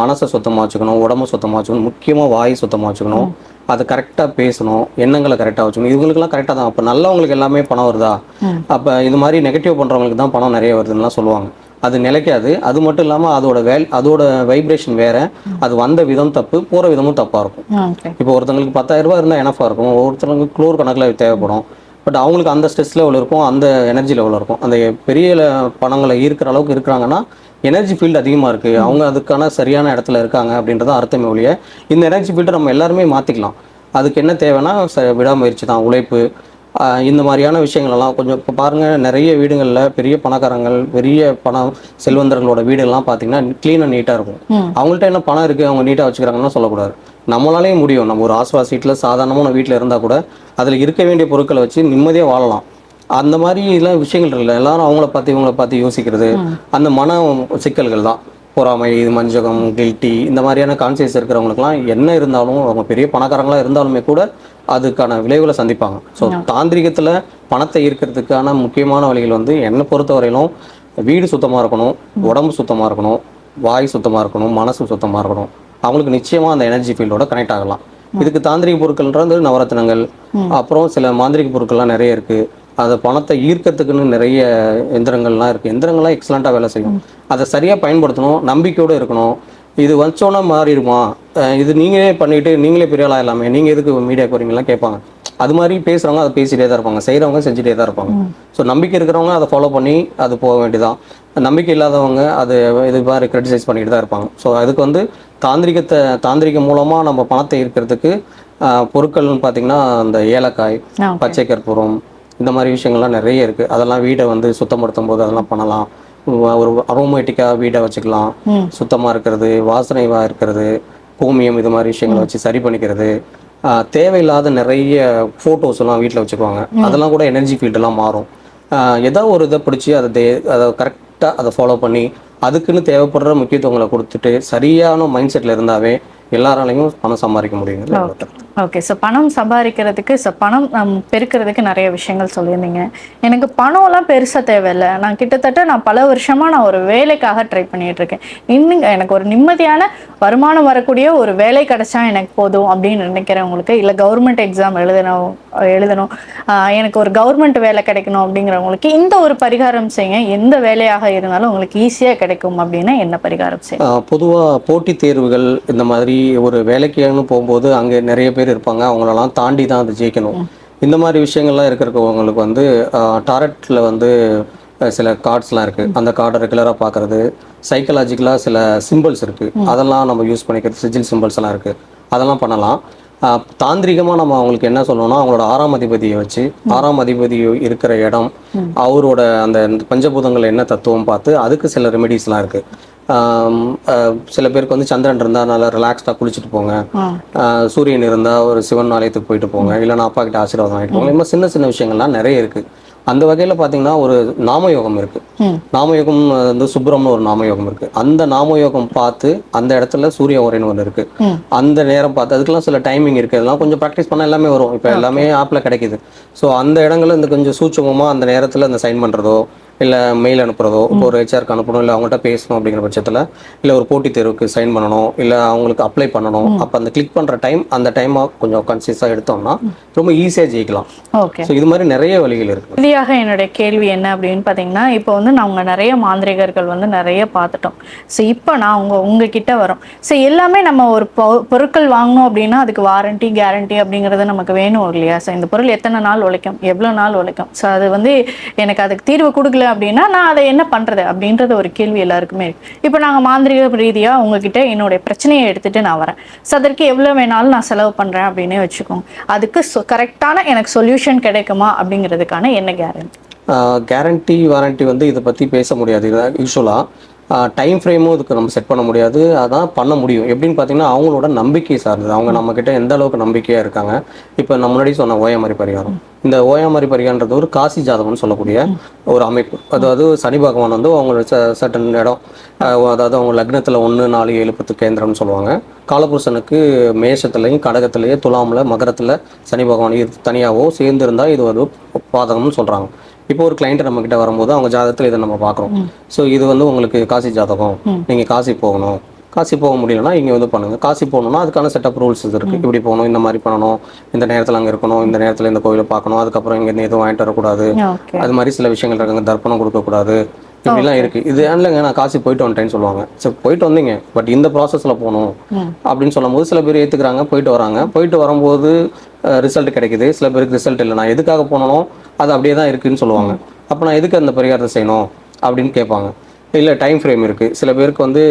மனசை சுத்தமாக வச்சுக்கணும். உடம்பு சுத்தமாக வச்சுக்கணும். முக்கியமாக வாய் சுத்தமாக வச்சுக்கணும். அதை கரெக்டாக பேசணும். எண்ணங்களை கரெக்டாக வச்சுக்கணும். இவங்களுக்குலாம் கரெக்டாக தான். அப்போ நல்லவங்களுக்கு எல்லாமே பணம் வருதா? அப்போ இது மாதிரி நெகட்டிவ் பண்ணுறவங்களுக்கு தான் பணம் நிறைய வருதுன்னுலாம் சொல்லுவாங்க. அது நிலைக்காது. அது மட்டும் இல்லாமல் அதோட வேல் அதோட வைப்ரேஷன் வேற. அது வந்த விதம் தப்பு போகிற விதமும் தப்பாக இருக்கும். இப்போ ஒருத்தங்களுக்கு பத்தாயிரம் ரூபாய் இருந்தால் எனஃபாக இருக்கும்? ஒருத்தவங்களுக்கு குளோர் கணக்கில் தேவைப்படும். பட் அவங்களுக்கு அந்த ஸ்ட்ரெஸ் லெவல் இருக்கும் அந்த எனர்ஜி லெவல் இருக்கும். அந்த பெரிய பணங்களை ஈர்க்கிற அளவுக்கு இருக்கிறாங்கன்னா எனர்ஜி ஃபீல்டு அதிகமாக இருக்குது அவங்க அதுக்கான சரியான இடத்துல இருக்காங்க அப்படின்றது அர்த்தமே ஒழிய இந்த எனர்ஜி ஃபீல்டை நம்ம எல்லாருமே மாற்றிக்கலாம் அதுக்கு என்ன தேவைன்னா ச விடாமுயற்சி தான் உழைப்பு. இந்த மாதிரியான விஷயங்கள் எல்லாம் கொஞ்சம் இப்போ பாருங்கள் நிறைய வீடுகளில் பெரிய பணக்காரங்கள் பெரிய பணம் செல்வந்தர்களோட வீடுகள்லாம் பார்த்தீங்கன்னா க்ளீனாக நீட்டாக இருக்கும். அவங்கள்ட்ட என்ன பணம் இருக்குது அவங்க நீட்டாக வச்சுக்கிறாங்கன்னு சொல்லக்கூடாது. நம்மளாலேயே முடியும். நம்ம ஒரு ஆஸ்வா சீட்டில் சாதாரணமான வீட்டில் இருந்தால் கூட அதில் இருக்க வேண்டிய பொருட்களை வச்சு நிம்மதியாக வாழலாம். அந்த மாதிரி எல்லாம் விஷயங்கள் இருக்குல்ல எல்லாரும் அவங்கள பார்த்து இவங்கள பார்த்து யோசிக்கிறது அந்த மன சிக்கல்கள் தான். பொறாமை இது மஞ்சகம் கில்ட்டி இந்த மாதிரியான கான்சியஸ் இருக்கிறவங்களுக்குலாம் என்ன இருந்தாலும் அவங்க பெரிய பணக்காரங்களா இருந்தாலுமே கூட அதுக்கான விளைவுகளை சந்திப்பாங்க. ஸோ தாந்திரிகத்தில் பணத்தை ஈர்க்கிறதுக்கான முக்கியமான வழிகள் வந்து என்னை பொறுத்தவரையிலும் வீடு சுத்தமாக இருக்கணும் உடம்பு சுத்தமாக இருக்கணும் வாய் சுத்தமாக இருக்கணும் மனசு சுத்தமாக இருக்கணும். அவங்களுக்கு நிச்சயமாக அந்த எனர்ஜி ஃபீல்டோட கனெக்ட் ஆகலாம். இதுக்கு தாந்திரிக பொருட்கள்ன்றது நவரத்னங்கள். அப்புறம் சில மாந்திரிக பொருட்கள்லாம் நிறைய இருக்கு. அது பணத்தை ஈர்க்கறதுக்குன்னு நிறைய எந்திரங்கள்லாம் இருக்குது எந்திரங்கள்லாம் எக்ஸலண்ட்டாக வேலை செய்யும். அதை சரியாக பயன்படுத்தணும் நம்பிக்கையோடு இருக்கணும். இது வச்சோன்னா மாறிடுமா? அஹ் இது நீங்களே பண்ணிட்டு நீங்களே பெரிய ஆளா எல்லாமே நீங்கள் எதுக்கு மீடியாக்கு வரீங்கலாம் கேட்பாங்க. அது மாதிரி பேசுகிறவங்க அதை பேசிட்டே தான் இருப்பாங்க. செய்கிறவங்க செஞ்சுட்டே தான் இருப்பாங்க. ஸோ நம்பிக்கை இருக்கிறவங்க அதை ஃபாலோ பண்ணி அது போக வேண்டியதான் நம்பிக்கை இல்லாதவங்க அது இது மாதிரி கிரிட்டிசைஸ் பண்ணிட்டு தான் இருப்பாங்க. ஸோ அதுக்கு வந்து தாந்திரிகத்தை தாந்திரிகம் மூலமாக நம்ம பணத்தை ஈர்க்கிறதுக்கு பொருட்கள்னு பார்த்தீங்கன்னா அந்த ஏலக்காய். பச்சை கற்பூரம் இந்த மாதிரி விஷயங்கள்லாம் நிறைய இருக்குது அதெல்லாம் வீடை வந்து சுத்தப்படுத்தும் போது அதெல்லாம் பண்ணலாம். ஒரு அரோமேட்டிக்காக வீடை வச்சுக்கலாம். சுத்தமாக இருக்கிறது வாசனைவாக இருக்கிறது கோமியம் இது மாதிரி விஷயங்களை வச்சு சரி பண்ணிக்கிறது. தேவையில்லாத நிறைய ஃபோட்டோஸ் எல்லாம் வீட்டில் வச்சுக்குவாங்க. அதெல்லாம் கூட எனர்ஜி ஃபீல்டெல்லாம் மாறும். ஏதோ ஒரு இதை பிடிச்சி அதை தே- அதை கரெக்டாக அதை ஃபாலோ பண்ணி அதுக்குன்னு தேவைப்படுற முக்கியத்துவங்களை கொடுத்துட்டு சரியான மைண்ட் செட்டில் இருந்தாவே எல்லாராலையும் பணம் சம்பாதிக்க கருத்து. ஓகே ஸோ பணம் சம்பாதிக்கிறதுக்கு ஸோ பணம் பெருக்கிறதுக்கு நிறைய விஷயங்கள் சொல்லியிருந்தீங்க. எனக்கு பணம்லாம் பெருசாக தேவையில்லை. நான் கிட்டத்தட்ட நான் பல வருஷமாக நான் ஒரு வேலைக்காக ட்ரை பண்ணிட்டு இருக்கேன் இன்னும் எனக்கு ஒரு நிம்மதியான வருமானம் வரக்கூடிய ஒரு வேலை கிடைச்சா எனக்கு போதும் அப்படின்னு நினைக்கிறவங்களுக்கு இல்லை கவர்மெண்ட் எக்ஸாம் எழுதணும் எழுதணும். எனக்கு ஒரு கவர்மெண்ட் வேலை கிடைக்கணும் அப்படிங்கிறவங்களுக்கு இந்த ஒரு பரிகாரம் செய்யுங்க. எந்த வேலையாக இருந்தாலும் உங்களுக்கு ஈஸியாக கிடைக்கும் அப்படின்னா என்ன பரிகாரம் செய்யும் பொதுவாக போட்டித் தேர்வுகள் இந்த மாதிரி ஒரு வேலைக்கு போகும்போது அங்கே நிறைய பேர் இருப்பாங்க. அவங்களெல்லாம் தாண்டி தான் அதை ஜெயிக்கணும். இந்த மாதிரி விஷயங்கள்லாம் இருக்கிறவங்களுக்கு வந்து டாரட்டில் வந்து சில கார்ட்ஸ்லாம் இருக்குது அந்த கார்டை ரெகுலராக பார்க்குறது சைக்கலாஜிக்கலாக சில சிம்பிள்ஸ் இருக்குது அதெல்லாம் நம்ம யூஸ் பண்ணிக்கிறது. சிஜில் சிம்பிள்ஸ் எல்லாம் இருக்குது அதெல்லாம் பண்ணலாம். ஆஹ் தாந்திரிகமா நம்ம அவங்களுக்கு என்ன சொல்லணும்னா அவங்களோட ஆறாம் அதிபதியை வச்சு ஆறாம் அதிபதி இருக்கிற இடம் அவரோட அந்த பஞ்சபூதங்கள் என்ன தத்துவம் பார்த்து அதுக்கு சில ரெமெடிஸ்லாம் இருக்கு. ஆம், ஆஹ் சில பேருக்கு வந்து சந்திரன் இருந்தா நல்லா ரிலாக்ஸ்டாக குளிச்சுட்டு போங்க. சூரியன் இருந்தா ஒரு சிவன் ஆலயத்துக்கு போயிட்டு போங்க. இல்லைன்னா அப்பா கிட்ட ஆசீர்வாதம் வாங்கிட்டு போங்க. மாதிரி சின்ன சின்ன விஷயங்கள்லாம் நிறைய இருக்கு. அந்த வகையில பாத்தீங்கன்னா ஒரு நாமயோகம் இருக்கு. நாமயோகம் வந்து சுப்ரம்னு ஒரு நாமயோகம் இருக்கு. அந்த நாமயோகம் பார்த்து அந்த இடத்துல சூரிய உரைன்னு ஒன்று இருக்கு. அந்த நேரம் பார்த்து அதுக்கெல்லாம் சில டைமிங் இருக்கு. அதெல்லாம் கொஞ்சம் ப்ராக்டிஸ் பண்ணா எல்லாமே வரும். இப்போ எல்லாமே ஆப்ல கிடைக்குது. ஸோ அந்த இடங்கள்ல இந்த கொஞ்சம் சூட்சமமா அந்த நேரத்துல இந்த சைன் பண்றதோ இல்ல மெயில் அனுப்புறதோ இப்போ ஒரு ஹெச்ஆருக்கு அனுப்பணும் இல்ல அவங்கள்ட்ட பேசணும் அப்படிங்கிற பட்சத்துல இல்ல ஒரு போட்டித் தேர்வுக்கு சைன் பண்ணணும் இல்ல அவங்களுக்கு அப்ளை பண்ணணும் அப்ப அந்த கிளிக் பண்ற டைம் அந்த டைமா கொஞ்சம் கன்சியஸா எடுத்தோம்னா ரொம்ப ஈஸியா ஜெயிக்கலாம். ஓகே ஸோ இது மாதிரி நிறைய வழிகள் இருக்கு. இறுதியாக என்னுடைய கேள்வி என்ன அப்படின்னு பார்த்தீங்கன்னா இப்போ வந்து நாங்கள் நிறைய மாந்திரிகர்கள் வந்து நிறைய பார்த்துட்டோம் ஸோ இப்போ நான் உங்க உங்ககிட்ட வரோம். ஸோ எல்லாமே நம்ம ஒரு பொருட்கள் வாங்கணும் அப்படின்னா அதுக்கு வாரண்டி கேரண்டி அப்படிங்கிறது நமக்கு வேணும் இல்லையா? ஸோ இந்த பொருள் எத்தனை நாள் உழைக்கும்? எவ்வளோ நாள் உழைக்கும்? ஸோ அது வந்து எனக்கு அதுக்கு தீர்வு கொடுக்கல அப்படின்னா நான் அதை என்ன பண்ணுறது அப்படின்றது ஒரு கேள்வி எல்லாருக்குமே இருக்குது இப்போ நாங்கள் மாந்திரிக ரீதியாக உங்ககிட்ட என்னுடைய பிரச்சனையை எடுத்துட்டு நான் வரேன். ஸோ அதற்கு எவ்வளோ வேணாலும் நான் செலவு பண்ணுறேன் அப்படின்னே வச்சுக்கோங்க. அதுக்கு கரெக்டான எனக்கு சொல்யூஷன் கிடைக்குமா அப்படிங்கிறதுக்கான என்ன கேரண்டி கேரண்டி வாரண்டி வந்து இதை பற்றி பேச முடியாது. யூஸ்வலாக டைம் ஃப்ரேமும் இதுக்கு நம்ம செட் பண்ண முடியாது. அதான் பண்ண முடியும். எப்படின்னு பார்த்தீங்கன்னா அவங்களோட நம்பிக்கை சார்ந்தது. அவங்க நம்மக்கிட்ட எந்த அளவுக்கு நம்பிக்கையாக இருக்காங்க. இப்போ நம்ம முன்னாடி சொன்ன ஓயாமரி பரிகாரம். இந்த ஓயாமரி பரிகாரன்றது ஒரு காசி ஜாதகம்னு சொல்லக்கூடிய ஒரு அமைப்பு. அதாவது சனி பகவான் வந்து அவங்களோட சட்டன் இடம். அதாவது அவங்க லக்னத்தில் ஒன்று நாலு ஏழு பத்து கேந்திரம்னு சொல்லுவாங்க. காலபுருஷனுக்கு மேஷத்துலையும் கடகத்திலேயே துலாமில் மகரத்தில் சனி பகவான் இது தனியாகவோ சேர்ந்து இருந்தால் இது ஒரு பாதகம்னு சொல்கிறாங்க இப்போ ஒரு கிளைண்ட் நம்ம கிட்ட வரும்போது அவங்க ஜாதகத்தில் இதை நம்ம பார்க்குறோம். ஸோ இது வந்து உங்களுக்கு காசி ஜாதகம். நீங்கள் காசி போகணும். காசி போக முடியலன்னா இங்கே வந்து பண்ணுங்க. காசி போகணும்னா அதுக்கான செட் ஆஃப் ரூல்ஸ் இருக்கு இப்படி போகணும் இந்த மாதிரி பண்ணணும். இந்த நேரத்தில் அங்கே இருக்கணும் இந்த நேரத்தில் இந்த கோயிலை பார்க்கணும். அதுக்கப்புறம் இங்கே எதுவும் வாங்கிட்டு வரக்கூடாது. அது மாதிரி சில விஷயங்கள் இருக்காங்க தர்ப்பணம் கொடுக்கக்கூடாது. இப்படிலாம் இருக்கு. இது இல்லைங்க நான் காசி போயிட்டு வந்துட்டேன்னு சொல்லுவாங்க. சரி போயிட்டு வந்தீங்க. பட் இந்த ப்ராசஸ்ல போகணும் அப்படின்னு சொல்லும்போது சில பேர் ஏத்துக்கிறாங்க போயிட்டு வராங்க. போயிட்டு வரும்போது ரிசல்ட் கிடைக்குது. சில பேருக்கு ரிசல்ட் இல்லை. நான் எதுக்காக போனனோ அது அப்படியே தான் இருக்குன்னு சொல்லுவாங்க. அப்போ நான் எதுக்கு அந்த பரிகாரத்தை செய்யணும் அப்படின்னு கேட்பாங்க. இல்லை டைம் ஃப்ரேம் இருக்கு. சில பேருக்கு வந்து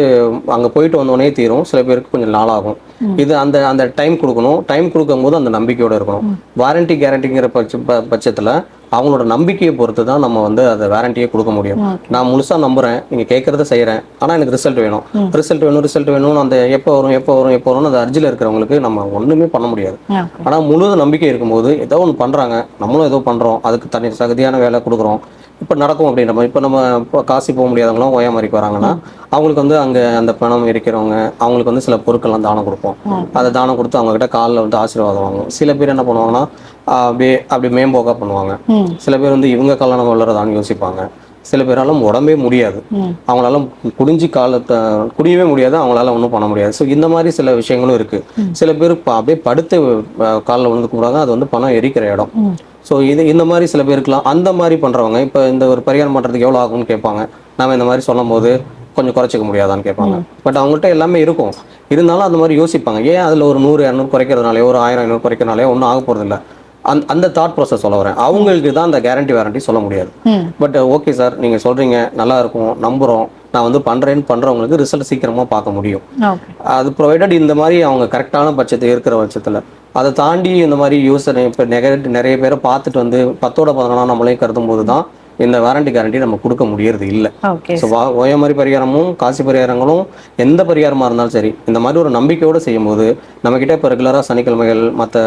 அங்கே போயிட்டு வந்தோடனே தீரும். சில பேருக்கு கொஞ்சம் நாளாகும் இது அந்த அந்த டைம் கொடுக்கணும். டைம் கொடுக்கும்போது அந்த நம்பிக்கையோட இருக்கணும். வாரண்டி கேரண்டிங்கிற பட்ச பட்சத்துல அவங்களோட நம்பிக்கையை பொறுத்து தான் நம்ம வந்து அதை வாரண்டியே கொடுக்க முடியும். நான் முழுசா நம்புறேன். நீங்க கேட்கறத செய்யறேன். ஆனா எனக்கு ரிசல்ட் வேணும். ரிசல்ட் வேணும் ரிசல்ட் வேணும்னு அந்த எப்போ வரும் எப்போ வரும் எப்போ வரும்னு அந்த அர்ஜில இருக்கிறவங்களுக்கு நம்ம ஒண்ணுமே பண்ண முடியாது. ஓகே. ஆனா முழு நம்பிக்கை இருக்கும்போது ஏதோ ஒன்று பண்றாங்க. நம்மளும் ஏதோ பண்றோம். அதுக்கு தனி தகுதியான வேலை கொடுக்குறோம். இப்போ நடக்கும் அப்படின்ற மாதிரி. இப்போ நம்ம இப்போ காசி போக முடியாதவங்களும் ஓயா மாதிரிக்கு வராங்கன்னா அவங்களுக்கு வந்து அங்கே அந்த பணம் இருக்கிறவங்க அவங்களுக்கு வந்து சில பொருட்கள்லாம் தானம் கொடுப்போம். அதை தானம் கொடுத்து அவங்க கிட்ட காலில் வந்து ஆசீர்வாதம் வாங்குவோம். சில பேர் என்ன பண்ணுவாங்கன்னா அப்படியே அப்படியே மேம்போக்கா பண்ணுவாங்க. சில பேர் வந்து இவங்க காலம் நம்ம வளரதான்னு யோசிப்பாங்க. சில பேரால உடம்பே முடியாது. அவங்களால குடிஞ்சு காலத்தை குடியவே முடியாது அவங்களால ஒன்றும் பண்ண முடியாது. ஸோ இந்த மாதிரி சில விஷயங்களும் இருக்கு. சில பேர் அப்படியே படுத்து காலில் விழுந்து கும்பிடுவாங்க அது வந்து பணம் எரிக்கிற இடம். ஸோ இது இந்த மாதிரி சில பேருக்குலாம் அந்த மாதிரி பண்ணுறவங்க இப்போ இந்த ஒரு பரிகாரம் பண்ணுறதுக்கு எவ்வளோ ஆகும்னு கேட்பாங்க. நாம இந்த மாதிரி சொல்லும் போது கொஞ்சம் குறைச்சிக்க முடியாதான்னு கேட்பாங்க. பட் அவங்கள்ட்ட எல்லாமே இருக்கும். இருந்தாலும் அந்த மாதிரி யோசிப்பாங்க. ஏன் அதில் ஒரு நூறு இரநூறு குறைக்கிறதுனாலே ஒரு ஆயிரம் ஐநூறு குறைக்கிறதுனாலே ஒன்றும் ஆக போகிறதில்ல அந்த அந்த தாட் ப்ராசஸ் சொல்ல வரேன். அவங்களுக்கு தான் அந்த கேரண்டி வாரண்டி சொல்ல முடியாது. பட் ஓகே சார் நீங்கள் சொல்கிறீங்க நல்லா இருக்கும் நம்புகிறோம் நான் வந்து பண்ணுறேன்னு பண்ணுறவங்களுக்கு ரிசல்ட் சீக்கிரமாக பார்க்க முடியும். அது ப்ரொவைடட் இந்த மாதிரி அவங்க கரெக்டான பட்சத்தில் இருக்கிற பட்சத்தில் அதை தாண்டி இந்த மாதிரி யூஸர் இப்போ நிறைய நிறைய பேரை பார்த்துட்டு வந்து பத்தோட பதினொன்றா நம்மளே கருதும் போது தான் இந்த வாரண்டி கேரண்டி நம்ம கொடுக்க முடியறது இல்லை. ஸோ வா ஓயமாரி பரிகாரமும் காசி பரிகாரங்களும் எந்த பரிகாரமாக இருந்தாலும் சரி இந்த மாதிரி ஒரு நம்பிக்கையோடு செய்யும்போது நம்மக்கிட்ட இப்போ ரெகுலராக சனிக்கிழமைகள் மற்ற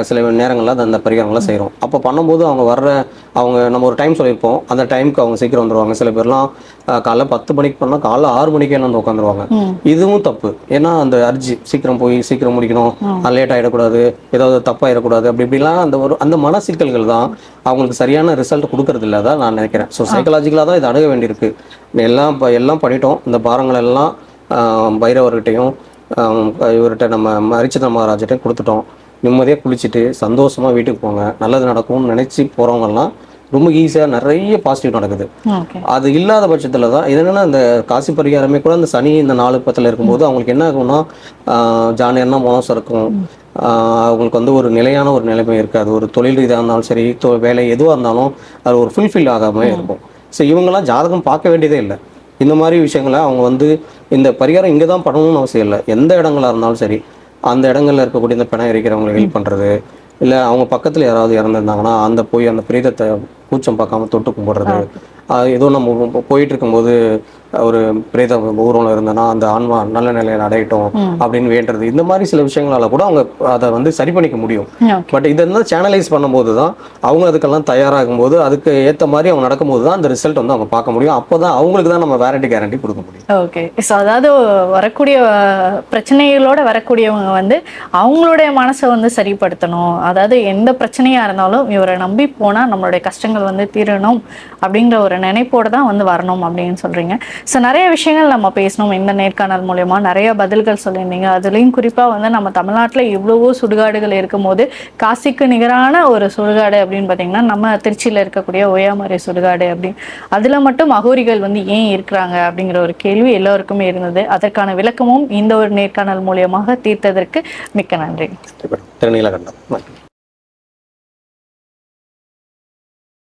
சில நேரங்களில் அந்த- பரிகாரங்கள்லாம் செய்கிறோம் அப்போ பண்ணும்போது அவங்க வர்ற அவங்க நம்ம ஒரு டைம் சொல்லியிருப்போம். அந்த டைமுக்கு அவங்க சீக்கிரம் வந்துருவாங்க. சில பேர்லாம் காலைல பத்து மணிக்கு பண்ணால் காலைல ஆறு மணிக்கே வந்து உட்காந்துருவாங்க. இதுவும் தப்பு. ஏன்னா அந்த அர்ஜி சீக்கிரம் போய் சீக்கிரம் முடிக்கணும். லேட் ஆகிடக்கூடாது ஏதாவது தப்பாயிடக்கூடாது. அப்படி இப்படிலாம் அந்த ஒரு அந்த மன சிக்கல்கள் தான் அவங்களுக்கு சரியான ரிசல்ட் கொடுக்கறது இல்லை. தான் நான் நினைக்கிறேன். ஸோ சைக்கலாஜிக்கலாக தான் இது அணுக வேண்டியிருக்கு. எல்லாம் ப- எல்லாம் பண்ணிட்டோம். இந்த பாரங்கள் எல்லாம் பைரவர்கிட்டையும் இவர்கிட்ட நம்ம மரிச்சித மகாராஜிட்டையும் கொடுத்துட்டோம். நிம்மதியாக குளிச்சுட்டு சந்தோஷமாக வீட்டுக்கு போங்க. நல்லது நடக்கும்னு நினச்சி போகிறவங்கலாம் ரொம்ப ஈஸியாக நிறைய பாசிட்டிவ் நடக்குது. அது இல்லாத பட்சத்தில் தான் இது என்னன்னா இந்த காசி பரிகாரமே கூட இந்த சனி இந்த நாலு பத்தில் இருக்கும்போது அவங்களுக்கு என்ன ஆகும்னா ஜானியர்னா மோசம் இருக்கும் ஆஹ் அவங்களுக்கு வந்து ஒரு நிலையான ஒரு நிலைமை இருக்காது. ஒரு தொழில் இதாக இருந்தாலும் சரி வேலை எதுவாக இருந்தாலும் அது ஒரு ஃபுல்ஃபில் ஆகாம இருக்கும். ஸோ இவங்கெல்லாம் ஜாதகம் பார்க்க வேண்டியதே இல்லை. இந்த மாதிரி விஷயங்களை அவங்க வந்து இந்த பரிகாரம் இங்கே தான் பண்ணணும்னு அவசியம் இல்லை. எந்த இடங்களா இருந்தாலும் சரி அந்த இடங்கள்ல இருக்கக்கூடிய இந்த பிணம் எரிக்கிறவங்களை ஹெல்ப் பண்ணுறது இல்லை அவங்க பக்கத்தில் யாராவது இறந்துருந்தாங்கன்னா அந்த போய் அந்த பிரேதத்தை கூச்சம் பார்க்காம தொட்டு கும்பிடுறது. ஏதோ நம்ம போயிட்டு இருக்கும்போது ஒரு பிரேத ஊர்வலம் இருந்தனா அந்த ஆன்மா நல்ல நிலையில் அடையட்டும் அப்படின்னு வேண்டுறது. இந்த மாதிரி சில விஷயங்களால கூட அவங்க அதை வந்து சரி பண்ணிக்க முடியும். பட் இதை வந்து சேனலைஸ் பண்ணும்போது தான் அவங்க அதுக்கெல்லாம் தயாராகும் போது அதுக்கு ஏற்ற மாதிரி அவங்க நடக்கும்போது தான் அந்த ரிசல்ட் வந்து அவங்க பார்க்க முடியும். அப்போ தான் அவங்களுக்கு தான் நம்ம வேரண்டி கேரண்டி கொடுக்க முடியும். ஓகே ஸோ அதாவது வரக்கூடிய பிரச்சனைகளோட வரக்கூடியவங்க வந்து அவங்களுடைய மனசை வந்து சரிப்படுத்தணும். அதாவது எந்த பிரச்சனையா இருந்தாலும் இவரை நம்பி போனா நம்மளுடைய கஷ்டங்கள் வந்து தீரணும் அப்படிங்கிற ஒரு நினைப்போட தான் வந்து வரணும் அப்படின்னு சொல்றீங்க. ஸோ நிறைய விஷயங்கள் நம்ம பேசணும் இந்த நேர்காணல் மூலயமா. நிறைய பதில்கள் சொல்லியிருந்தீங்க. அதுலேயும் குறிப்பாக வந்து நம்ம தமிழ்நாட்டில் இவ்வளவோ சுடுகாடுகள் இருக்கும்போது காசிக்கு நிகரான ஒரு சுடுகாடு அப்படின்னு பார்த்தீங்கன்னா நம்ம திருச்சியில் இருக்கக்கூடிய ஒயாமறை சுடுகாடு அப்படின்னு. அதில் மட்டும் அகோரிகள் வந்து ஏன் இருக்கிறாங்க அப்படிங்கிற ஒரு கேள்வி எல்லோருக்குமே இருந்தது. அதற்கான விளக்கமும் இந்த ஒரு நேர்காணல் மூலியமாக தீர்த்ததற்கு மிக்க நன்றி. திருநீலகண்டம்.